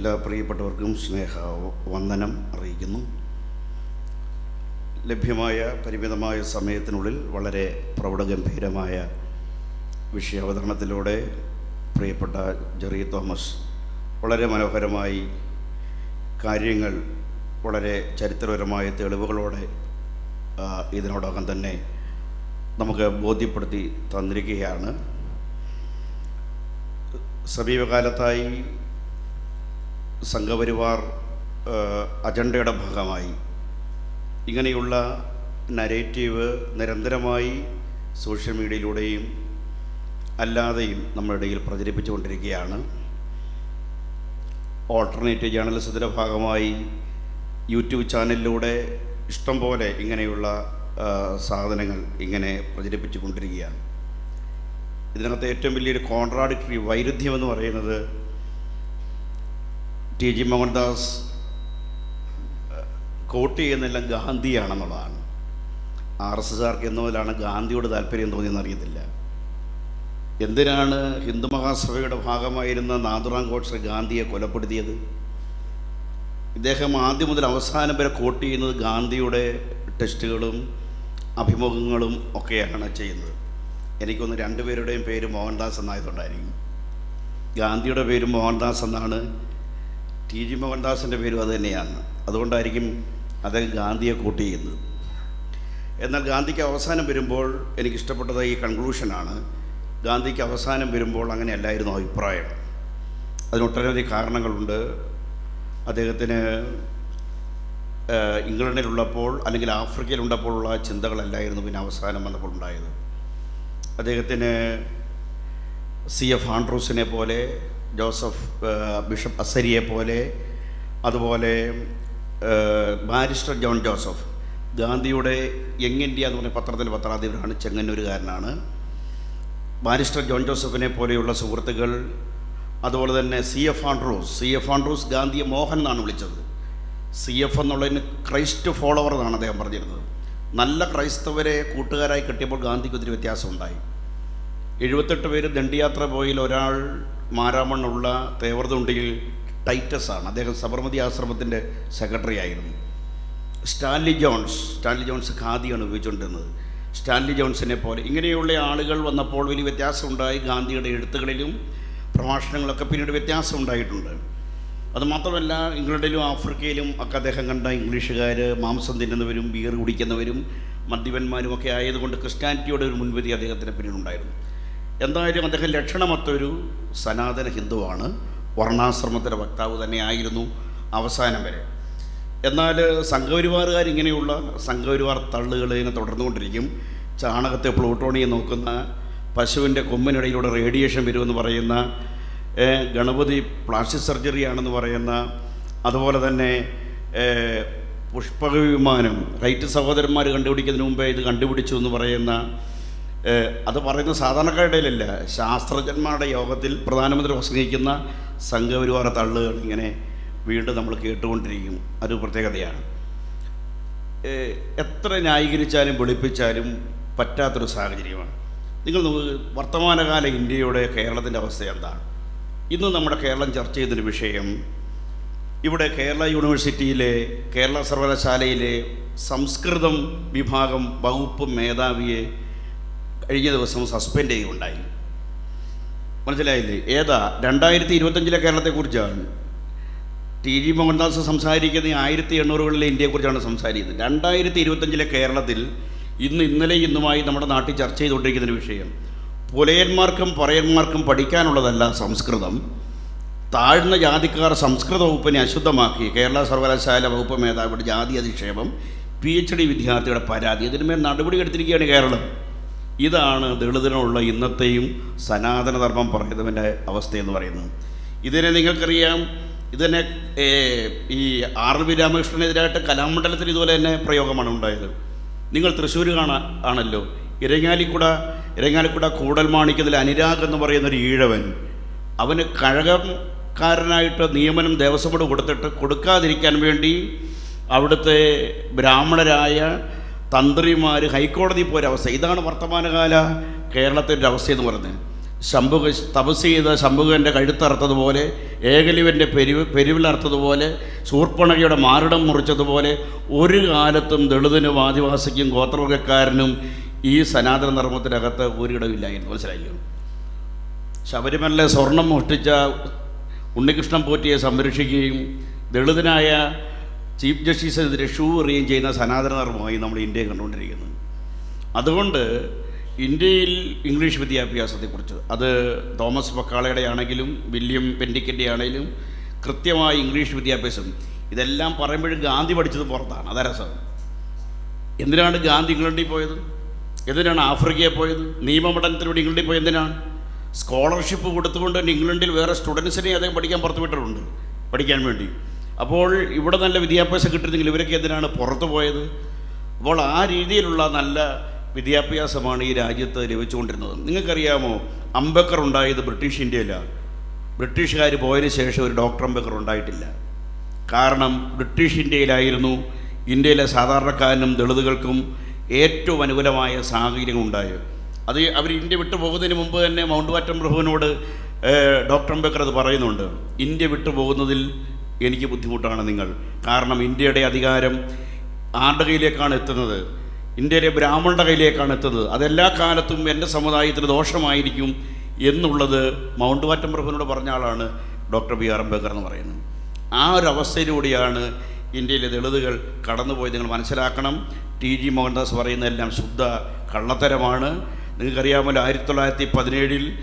എല്ലാ പ്രിയപ്പെട്ടവർക്കും സ്നേഹ വന്ദനം അറിയിക്കുന്നു. ലഭ്യമായ പരിമിതമായ സമയത്തിനുള്ളിൽ വളരെ പ്രൗഢഗംഭീരമായ വിഷയാവതരണത്തിലൂടെ പ്രിയപ്പെട്ട ജെറി തോമസ് വളരെ മനോഹരമായി കാര്യങ്ങൾ വളരെ ചരിത്രപരമായ തെളിവുകളോടെ ഇതിനോടകം തന്നെ നമുക്ക് ബോധ്യപ്പെടുത്തി തന്നിരിക്കുകയാണ്. സമീപകാലത്തായി സംഘപരിവാർ അജണ്ടയുടെ ഭാഗമായി. ഇങ്ങനെയുള്ള നരേറ്റീവ് നിരന്തരമായി സോഷ്യൽ മീഡിയയിലൂടെയും അല്ലാതെയും നമ്മുടെ ഇടയിൽ പ്രചരിപ്പിച്ചുകൊണ്ടിരിക്കുകയാണ്. ഓൾട്ടർനേറ്റീവ് ജേർണലിസത്തിന്റെ ഭാഗമായി യൂട്യൂബ് ചാനലിലൂടെ ഇഷ്ടം പോലെ ഇങ്ങനെയുള്ള സാധനങ്ങൾ ഇങ്ങനെ പ്രചരിപ്പിച്ചുകൊണ്ടിരിക്കുകയാണ്. ഇതിനകത്ത് ഏറ്റവും വലിയൊരു കോൺട്രാഡിക്ടറി വൈരുദ്ധ്യം എന്ന് പറയുന്നത് ടി. ജി. മോഹൻദാസ് കോട്ട് ചെയ്യുന്നെല്ലാം ഗാന്ധിയാണെന്നുള്ളതാണ്. ആർ എസ് എസ്കാർക്ക് എന്ന ഗാന്ധിയോട് താല്പര്യം തോന്നിയെന്ന് അറിയത്തില്ല. എന്തിനാണ് ഹിന്ദു മഹാസഭയുടെ ഭാഗമായിരുന്ന നാഥുറാം ഗോഡ്സെ ഗാന്ധിയെ കൊലപ്പെടുത്തിയത്? ഇദ്ദേഹം ആദ്യം മുതൽ അവസാനം വരെ കോട്ട് ചെയ്യുന്നത് ഗാന്ധിയുടെ ടെസ്റ്റുകളും അഭിമുഖങ്ങളും ഒക്കെയാണ് ചെയ്യുന്നത്. എനിക്കൊന്ന് രണ്ടുപേരുടെയും പേര് മോഹൻദാസ് എന്നായതുകൊണ്ടായിരിക്കും. ഗാന്ധിയുടെ പേര് മോഹൻദാസ് എന്നാണ് ടി ജി മോഹൻദാസിന്റെ പേരും അത് തന്നെയാണ്. അതുകൊണ്ടായിരിക്കും അദ്ദേഹം ഗാന്ധിയെ കൂട്ടി ചെയ്യുന്നത്. എന്നാൽ ഗാന്ധിക്ക് അവസാനം വരുമ്പോൾ എനിക്കിഷ്ടപ്പെട്ടത് ഈ കൺക്ലൂഷനാണ് ഗാന്ധിക്ക് അവസാനം വരുമ്പോൾ അങ്ങനെയല്ലായിരുന്നു അഭിപ്രായം. അതിനൊട്ടനവധി കാരണങ്ങളുണ്ട്. അദ്ദേഹത്തിന് ഇംഗ്ലണ്ടിലുള്ളപ്പോൾ അല്ലെങ്കിൽ ആഫ്രിക്കയിലുള്ളപ്പോഴുള്ള ചിന്തകളല്ലായിരുന്നു പിന്നെ അവസാനം വന്നപ്പോൾ ഉണ്ടായത്. അദ്ദേഹത്തിന് സി എഫ് ആൻഡ്രൂസിനെ പോലെ ജോസഫ് ബിഷപ്പ് അസരിയെ പോലെ അതുപോലെ ബാരിസ്റ്റർ ജോൺ ജോസഫ്. ഗാന്ധിയുടെ യങ് ഇന്ത്യ എന്ന് പറഞ്ഞ പത്രത്തിൽ പത്രാധിപരാണ് ചെങ്ങന്നൂരുകാരനാണ്. ബാരിസ്റ്റർ ജോൺ ജോസഫിനെ പോലെയുള്ള സുഹൃത്തുക്കൾ അതുപോലെ തന്നെ C F Andrews. C F Andrews ഗാന്ധിയെ മോഹൻ എന്നാണ് വിളിച്ചത്. സി എഫ് എന്നുള്ളതിന് ക്രൈസ്റ്റ് ഫോളോവർ എന്നാണ് അദ്ദേഹം പറഞ്ഞിരുന്നത്. നല്ല ക്രൈസ്തവരെ കൂട്ടുകാരായി കിട്ടിയപ്പോൾ ഗാന്ധിക്ക് ഒത്തിരി വ്യത്യാസമുണ്ടായി. എഴുപത്തെട്ട് പേര് ദണ്ഡിയാത്ര പോയിൽ ഒരാൾ മാരാമണ്ണുള്ള തേവർതുണ്ടിയിൽ ടൈറ്റസ് ആണ് അദ്ദേഹം സബർമതി ആശ്രമത്തിന്റെ സെക്രട്ടറി ആയിരുന്നു. സ്റ്റാൻലി ജോൺസ് സ്റ്റാൻലി ജോൺസ് ഖാദിയാണ് ഉപയോഗിച്ചുകൊണ്ടിരുന്നത്. സ്റ്റാൻലി ജോൺസിനെ പോലെ ഇങ്ങനെയുള്ള ആളുകൾ വന്നപ്പോൾ വലിയ വ്യത്യാസമുണ്ടായി ഗാന്ധിയുടെ എഴുത്തുകളിലും പ്രഭാഷണങ്ങളൊക്കെ പിന്നീട് വ്യത്യാസം ഉണ്ടായിട്ടുണ്ട്. അതുമാത്രമല്ല ഇംഗ്ലണ്ടിലും ആഫ്രിക്കയിലും ഒക്കെ അദ്ദേഹം കണ്ട ഇംഗ്ലീഷുകാർ മാംസം തിന്നുന്നവരും ബിയർ കുടിക്കുന്നവരും മദ്യപന്മാരും ഒക്കെ ആയതുകൊണ്ട് ക്രിസ്ത്യാനിറ്റിയുടെ ഒരു മുൻവിധി അദ്ദേഹത്തിന് പിന്നിലുണ്ടായിരുന്നു എന്തായാലും അദ്ദേഹം ലക്ഷണമൊത്തൊരു സനാതന ഹിന്ദുവാണ്. വർണാശ്രമത്തിന്റെ വക്താവ് തന്നെയായിരുന്നു അവസാനം വരെ. എന്നാൽ സംഘപരിവാറുകാർ ഇങ്ങനെയുള്ള സംഘപരിവാർ തള്ളുകൾ ഇങ്ങനെ തുടർന്നുകൊണ്ടിരിക്കും. ചാണകത്തെ പ്ലൂട്ടോണിയെ നോക്കുന്ന പശുവിന്റെ കൊമ്പിനിടയിലൂടെ റേഡിയേഷൻ വരുമെന്ന് പറയുന്ന ഗണപതി പ്ലാസ്റ്റിക് സർജറി ആണെന്ന് പറയുന്ന അതുപോലെ തന്നെ പുഷ്പക വിമാനം റൈറ്റ് സഹോദരന്മാർ കണ്ടുപിടിക്കുന്നതിന് മുമ്പേ ഇത് കണ്ടുപിടിച്ചു എന്ന് പറയുന്ന അത് പറയുന്ന സാധാരണക്കാരുടെ ഇടയിലല്ല. ശാസ്ത്രജ്ഞന്മാരുടെ യോഗത്തിൽ പ്രധാനമന്ത്രി പ്രസംഗിക്കുന്ന സംഘപരിവാര തള്ളുകൾ ഇങ്ങനെ വീണ്ടും നമ്മൾ കേട്ടുകൊണ്ടിരിക്കും. അതൊരു പ്രത്യേകതയാണ്. എത്ര ന്യായീകരിച്ചാലും വെളുപ്പിച്ചാലും പറ്റാത്തൊരു സാഹചര്യമാണ്. നിങ്ങൾ വർത്തമാനകാല ഇന്ത്യയുടെ കേരളത്തിന്റെ അവസ്ഥ എന്താണ്? ഇന്ന് നമ്മുടെ കേരളം ചർച്ച ചെയ്തൊരു വിഷയം ഇവിടെ കേരള യൂണിവേഴ്സിറ്റിയിലെ കേരള സർവകലാശാലയിലെ സംസ്കൃതം വിഭാഗം വകുപ്പ് മേധാവിയെ കഴിഞ്ഞ ദിവസം സസ്പെൻഡ് ചെയ്യുകയുണ്ടായി. മനസ്സിലായില്ലേ? ഏതാ? രണ്ടായിരത്തി ഇരുപത്തഞ്ചിലെ കേരളത്തെക്കുറിച്ചാണ്. ടി ജി മോഹൻദാസ് സംസാരിക്കുന്നത് ആയിരത്തി എണ്ണൂറുകളിലെ ഇന്ത്യയെക്കുറിച്ചാണ് സംസാരിക്കുന്നത്. രണ്ടായിരത്തി ഇരുപത്തഞ്ചിലെ കേരളത്തിൽ ഇന്ന് ഇന്നലെ ഇന്നുമായി നമ്മുടെ നാട്ടിൽ ചർച്ച ചെയ്തുകൊണ്ടിരിക്കുന്ന വിഷയം. പുലയന്മാർക്കും പറയന്മാർക്കും പഠിക്കാനുള്ളതല്ല സംസ്കൃതം. താഴ്ന്ന ജാതിക്കാർ സംസ്കൃത വകുപ്പിനെ അശുദ്ധമാക്കി കേരള സർവകലാശാല വകുപ്പ് മേധാവിയുടെ ജാതി അധിക്ഷേപം പി എച്ച് ഡി വിദ്യാർത്ഥിയുടെ പരാതി ഇതിന്മേൽ നടപടി എടുത്തിരിക്കുകയാണ് കേരളം. ഇതാണ് ദളിതനുള്ള ഇന്നത്തെയും സനാതനധർമ്മം പറയുന്നതിന്റെ അവസ്ഥയെന്ന് പറയുന്നത്. ഇതിനെ നിങ്ങൾക്കറിയാം. ഇതിനെ ഈ ആർ വി രാമകൃഷ്ണനെതിരായിട്ട് കലാമണ്ഡലത്തിൽ ഇതുപോലെ തന്നെ പ്രയോഗമാണ് ഉണ്ടായത്. നിങ്ങൾ തൃശ്ശൂർ കാണാ ആണല്ലോ. ഇരങ്ങാലിക്കുട ഇരങ്ങാലിക്കുട കൂടൽമാണിക്കതിൽ അനുരാഗ് എന്ന് പറയുന്ന ഒരു ഈഴവൻ അവന് കഴകക്കാരനായിട്ട് നിയമനം ദേവസ്വം കൊടുത്തിട്ട് കൊടുക്കാതിരിക്കാൻ വേണ്ടി അവിടുത്തെ ബ്രാഹ്മണരായ തന്ത്രിമാർ ഹൈക്കോടതി പോരവസ്ഥ ഇതാണ് വർത്തമാനകാല കേരളത്തിന്റെ അവസ്ഥ എന്ന് പറഞ്ഞത് ശംഭുക തപസ് ചെയ്ത ശംഭുകന്റെ കഴുത്തറുത്തതുപോലെ ഏകലിവന്റെ പെരുവ് പെരുവിലറുത്തതുപോലെ ശൂർപ്പണകയുടെ മാറിടം മുറിച്ചതുപോലെ ഒരു കാലത്തും ദളിതനും ആദിവാസിക്കും ഗോത്രവർഗക്കാരനും ഈ സനാതന ധർമ്മത്തിനകത്ത് ഒരിടമില്ലായിരുന്നു. മനസ്സിലായില്ലോ? ശബരിമലയിലെ സ്വർണം മോഷ്ടിച്ച ഉണ്ണികൃഷ്ണൻ പോറ്റിയെ സംരക്ഷിക്കുകയും ദളിതനായ ചീഫ് ജസ്റ്റിസിനെതിരെ ഷൂ എറിയുകയും ചെയ്യുന്ന സനാതനധർമ്മമായി നമ്മൾ ഇന്ത്യയെ കണ്ടുകൊണ്ടിരിക്കുന്നത് അതുകൊണ്ട് ഇന്ത്യയിൽ ഇംഗ്ലീഷ് വിദ്യാഭ്യാസത്തെക്കുറിച്ച് അത് തോമസ് പക്കാളയുടെ ആണെങ്കിലും വില്യം പെൻഡിക്കന്റെ ആണെങ്കിലും കൃത്യമായ ഇംഗ്ലീഷ് വിദ്യാഭ്യാസം ഇതെല്ലാം പറയുമ്പോഴും ഗാന്ധി പഠിച്ചത് പുറത്താണ്. അതാ രസം. എന്തിനാണ് ഗാന്ധി ഇംഗ്ലണ്ടിൽ പോയത്? എന്തിനാണ് ആഫ്രിക്കയിൽ പോയത്? നിയമപഠനത്തിലൂടെ ഇംഗ്ലണ്ടിൽ പോയത് എന്തിനാണ്? സ്കോളർഷിപ്പ് കൊടുത്തുകൊണ്ട് തന്നെ ഇംഗ്ലണ്ടിൽ വേറെ സ്റ്റുഡൻസിനെ അദ്ദേഹം പഠിക്കാൻ പുറത്തു വിട്ടിട്ടുണ്ട് പഠിക്കാൻ വേണ്ടി. അപ്പോൾ ഇവിടെ നല്ല വിദ്യാഭ്യാസം കിട്ടുന്നെങ്കിൽ ഇവരൊക്കെ എന്തിനാണ് പുറത്തു പോയത്? അപ്പോൾ ആ രീതിയിലുള്ള നല്ല വിദ്യാഭ്യാസമാണ് ഈ രാജ്യത്ത് ലഭിച്ചുകൊണ്ടിരുന്നത്. നിങ്ങൾക്കറിയാമോ അംബേദ്കർ ഉണ്ടായത് ബ്രിട്ടീഷ് ഇന്ത്യയിലാണ് ബ്രിട്ടീഷുകാർ പോയതിന് ശേഷം ഒരു ഡോക്ടർ അംബേദ്കർ ഉണ്ടായിട്ടില്ല. കാരണം ബ്രിട്ടീഷ് ഇന്ത്യയിലായിരുന്നു ഇന്ത്യയിലെ സാധാരണക്കാരനും ദളിതുകൾക്കും ഏറ്റവും അനുകൂലമായ സാഹചര്യം ഉണ്ടായത്. അത് അവർ ഇന്ത്യ വിട്ടു പോകുന്നതിന് മുമ്പ് തന്നെ മൗണ്ട് വാറ്റം പ്രഭുവിനോട് ഡോക്ടർ അംബേക്കർ അത് പറയുന്നുണ്ട്. ഇന്ത്യ വിട്ടു പോകുന്നതിൽ എനിക്ക് ബുദ്ധിമുട്ടാണ് നിങ്ങൾ. കാരണം ഇന്ത്യയുടെ അധികാരം ആരുടെ കയ്യിലേക്കാണ് എത്തുന്നത്? ഇന്ത്യയിലെ ബ്രാഹ്മണരുടെ കയ്യിലേക്കാണ് എത്തുന്നത്. അതെല്ലാ കാലത്തും എന്റെ സമുദായത്തിന് ദോഷമായിരിക്കും എന്നുള്ളത് മൗണ്ട് വാറ്റം പ്രഭുവിനോട് പറഞ്ഞ ആളാണ് ഡോക്ടർ ബി ആർ അംബേദ്കർ എന്ന് പറയുന്നത്. ആ ഒരു അവസ്ഥയിലൂടെയാണ് ഇന്ത്യയിലെ ദളിതുകൾ കടന്നുപോയി നിങ്ങൾ മനസ്സിലാക്കണം ടി ജി മോഹൻദാസ് പറയുന്നതെല്ലാം ശുദ്ധ കള്ളത്തരമാണ്. നിങ്ങൾക്കറിയാമല്ലോ ആയിരത്തി തൊള്ളായിരത്തി പതിനേഴിൽ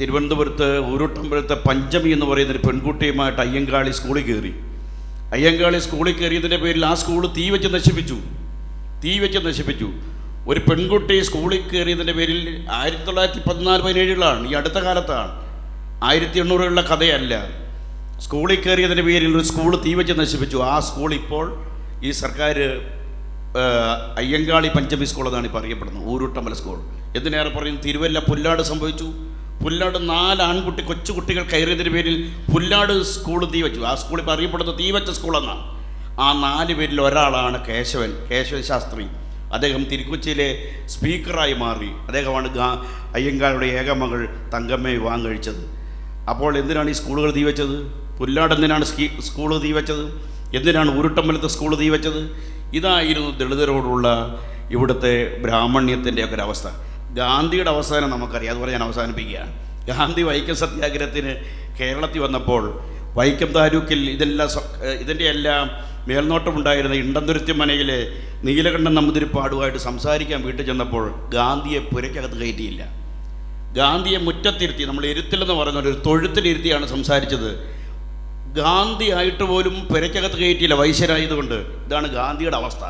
തിരുവനന്തപുരത്ത് ഉരുട്ടമ്പലത്തെ പഞ്ചമി എന്ന് പറയുന്ന ഒരു പെൺകുട്ടിയുമായിട്ട് അയ്യങ്കാളി സ്കൂളിൽ കയറി. അയ്യങ്കാളി സ്കൂളിൽ കയറിയതിന്റെ പേരിൽ ആ സ്കൂൾ തീ വെച്ച് നശിപ്പിച്ചു. തീ വെച്ച് നശിപ്പിച്ചു. ഒരു പെൺകുട്ടി സ്കൂളിൽ കയറിയതിന്റെ പേരിൽ ആയിരത്തി തൊള്ളായിരത്തി പതിനാല് പതിനേഴിലാണ് ഈ അടുത്ത കാലത്താണ്. ആയിരത്തി എണ്ണൂറുകളിലെ കഥയല്ല. സ്കൂളിൽ കയറിയതിന്റെ പേരിൽ ഒരു സ്കൂൾ തീ വെച്ച് നശിപ്പിച്ചു. ആ സ്കൂൾ ഇപ്പോൾ ഈ സർക്കാർ അയ്യങ്കാളി പഞ്ചമി സ്കൂൾ എന്നാണ് ഇപ്പോൾ അറിയപ്പെടുന്നത് ഊരുട്ടമ്പല സ്കൂൾ. എന്തിനേറെ പറയും തിരുവല്ല പുല്ലാട് സംഭവിച്ചു. പുല്ലാട് നാല് ആൺകുട്ടി കൊച്ചു കുട്ടികൾ കയറിയതിന്റെ പേരിൽ പുല്ലാട് സ്കൂൾ തീ വെച്ചു. ആ സ്കൂൾ ഇപ്പോൾ അറിയപ്പെടുന്ന തീ വെച്ച സ്കൂളെന്നാണ് ആ നാല് പേരിൽ ഒരാളാണ് കേശവൻ കേശവൻ ശാസ്ത്രി. അദ്ദേഹം തിരുക്കൊച്ചിയിലെ സ്പീക്കറായി മാറി. അദ്ദേഹമാണ് ഗാ അയ്യങ്കാളുടെ ഏകമകൾ തങ്കമ്മയെ വിവാഹം കഴിച്ചത്. അപ്പോൾ എന്തിനാണ് ഈ സ്കൂളുകൾ തീ വെച്ചത്? പുല്ലാട് എന്തിനാണ് സ്കീ സ്കൂൾ തീ വെച്ചത്? എന്തിനാണ് ഉരുട്ടമ്പലത്തെ സ്കൂൾ തീ വെച്ചത്? ഇതായിരുന്നു ദളിതരോടുള്ള ഇവിടുത്തെ ബ്രാഹ്മണ്യത്തിന്റെയൊക്കെ ഒരവസ്ഥ ഗാന്ധിയുടെ അവസാനം നമുക്കറിയാം. അതുപോലെ ഞാൻ അവസാനിപ്പിക്കുകയാണ്. ഗാന്ധി വൈക്കം സത്യാഗ്രഹത്തിന് കേരളത്തിൽ വന്നപ്പോൾ വൈക്കം താലൂക്കിൽ ഇതെല്ലാം ഇതിന്റെ എല്ലാം മേൽനോട്ടമുണ്ടായിരുന്ന ഇണ്ടന്തുരുത്തി മനയിലെ നീലകണ്ഠൻ നമ്പൂതിരിപ്പാടുമായിട്ട് സംസാരിക്കാൻ വീട്ടിൽ ചെന്നപ്പോൾ ഗാന്ധിയെ പുരയ്ക്കകത്ത് കയറ്റിയില്ല. ഗാന്ധിയെ മുറ്റത്തിരുത്തി നമ്മൾ ഇരുത്തിലെന്ന് പറയുന്ന ഒരു തൊഴുത്തിലിരുത്തിയാണ് സംസാരിച്ചത്. ഗാന്ധി ആയിട്ട് പോലും പുരയ്ക്കകത്ത് കയറ്റിയില്ല വൈശ്യരായതുകൊണ്ട് ഇതാണ് ഗാന്ധിയുടെ അവസ്ഥ.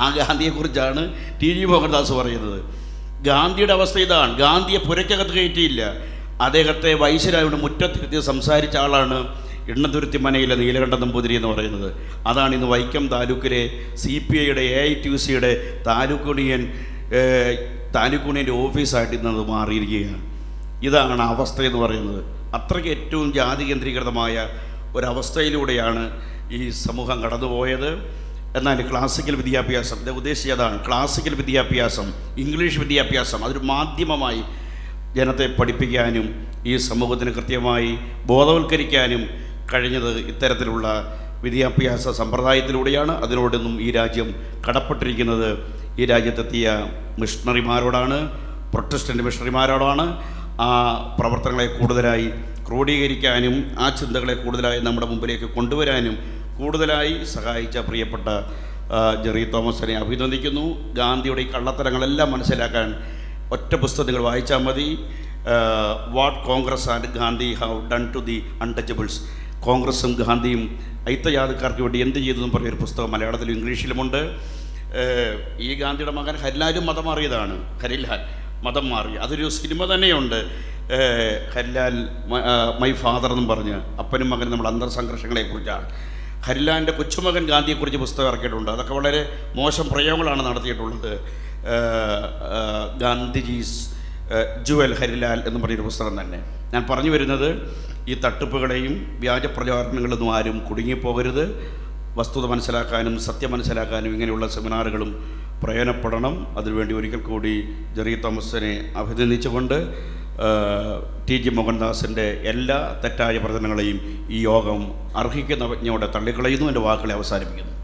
ആ ഗാന്ധിയെക്കുറിച്ചാണ് ടി ജി മോഹൻദാസ് പറയുന്നത്. ഗാന്ധിയുടെ അവസ്ഥ ഇതാണ്. ഗാന്ധിയെ പുരയ്ക്കകത്ത് കയറ്റിയില്ല. അദ്ദേഹത്തെ വൈശ്യരായുടെ മുറ്റത്തിരുത്തി സംസാരിച്ച ആളാണ് എണ്ണതുരുത്തി മനയിലെ നീലകണ്ഠ നമ്പൂതിരി എന്ന് പറയുന്നത്. അതാണ് ഇന്ന് വൈക്കം താലൂക്കിലെ സി പി ഐയുടെ എ ഐ ടി സിയുടെ താലൂക്ക് യൂണിയൻ താലൂക്ക് യൂണിയന്റെ ഓഫീസായിട്ട് ഇന്നത് മാറിയിരിക്കുകയാണ്. ഇതാണ് അവസ്ഥ എന്ന് പറയുന്നത്. അത്രയ്ക്ക് ഏറ്റവും ജാതി കേന്ദ്രീകൃതമായ ഒരവസ്ഥയിലൂടെയാണ് ഈ സമൂഹം കടന്നുപോയത്. എന്നാൽ ക്ലാസിക്കൽ വിദ്യാഭ്യാസം ഇത് ഉദ്ദേശിച്ചതാണ് ക്ലാസിക്കൽ വിദ്യാഭ്യാസം ഇംഗ്ലീഷ് വിദ്യാഭ്യാസം അതൊരു മാധ്യമമായി ജനത്തെ പഠിപ്പിക്കാനും ഈ സമൂഹത്തിന് കൃത്യമായി ബോധവൽക്കരിക്കാനും കഴിഞ്ഞത് ഇത്തരത്തിലുള്ള വിദ്യാഭ്യാസ സമ്പ്രദായത്തിലൂടെയാണ്. അതിനോടൊന്നും ഈ രാജ്യം കടപ്പെട്ടിരിക്കുന്നത്. ഈ രാജ്യത്തെത്തിയ മിഷണറിമാരോടാണ് പ്രൊട്ടസ്റ്റന്റ് മിഷണറിമാരോടാണ് ആ പ്രവർത്തനങ്ങളെ കൂടുതലായി ക്രോഡീകരിക്കാനും ആ ചിന്തകളെ കൂടുതലായി നമ്മുടെ മുമ്പിലേക്ക് കൊണ്ടുവരാനും കൂടുതലായി സഹായിച്ച പ്രിയപ്പെട്ട ജെറി തോമസിനെ അഭിനന്ദിക്കുന്നു. ഗാന്ധിയുടെ ഈ കള്ളത്തരങ്ങളെല്ലാം മനസ്സിലാക്കാൻ ഒറ്റ പുസ്തകങ്ങൾ വായിച്ചാൽ മതി. What Congress and Gandhi have done to the untouchables. കോൺഗ്രസും ഗാന്ധിയും അയിത്തജാതക്കാർക്ക് വേണ്ടി എന്ത് ചെയ്തു എന്ന് പറഞ്ഞൊരു പുസ്തകം മലയാളത്തിലും ഇംഗ്ലീഷിലുമുണ്ട്. ഈ ഗാന്ധിയുടെ മകൻ ഹരിലാലും മതം മാറിയതാണ്. ഹരിലാൽ മതം മാറി. അതൊരു സിനിമ തന്നെയുണ്ട്. ഹരിലാൽ മൈ ഫാദർ എന്നും പറഞ്ഞ്. അപ്പനും മകനും നമ്മുടെ അന്തർസംഘർഷങ്ങളെക്കുറിച്ചാണ് ഹരിലാലിന്റെ കൊച്ചുമകൻ ഗാന്ധിയെക്കുറിച്ച് പുസ്തകം ഇറക്കിയിട്ടുണ്ട്. അതൊക്കെ വളരെ മോശം പ്രയോഗങ്ങളാണ് നടത്തിയിട്ടുള്ളത്. ഗാന്ധിജീസ് ജുവൽ ഹരിലാൽ എന്ന് പറഞ്ഞൊരു പുസ്തകം തന്നെ. ഞാൻ പറഞ്ഞു വരുന്നത് ഈ തട്ടിപ്പുകളെയും വ്യാജ പ്രചാരണങ്ങളൊന്നും ആരും കുടുങ്ങിപ്പോകരുത്. വസ്തുത മനസ്സിലാക്കാനും സത്യം മനസ്സിലാക്കാനും ഇങ്ങനെയുള്ള സെമിനാറുകളും പ്രയോജനപ്പെടണം. അതിനുവേണ്ടി ഒരിക്കൽ കൂടി ജെറി തോമസിനെ അഭിനന്ദിച്ചുകൊണ്ട് ടി ജി മോഹൻദാസിന്റെ എല്ലാ തെറ്റായ പ്രചരണങ്ങളെയും ഈ യോഗം അർഹിക്കുന്ന പ്രജ്ഞയോടെ തള്ളിക്കളയുന്നു എന്റെ വാക്കുകളെ അവസാനിപ്പിക്കുന്നു.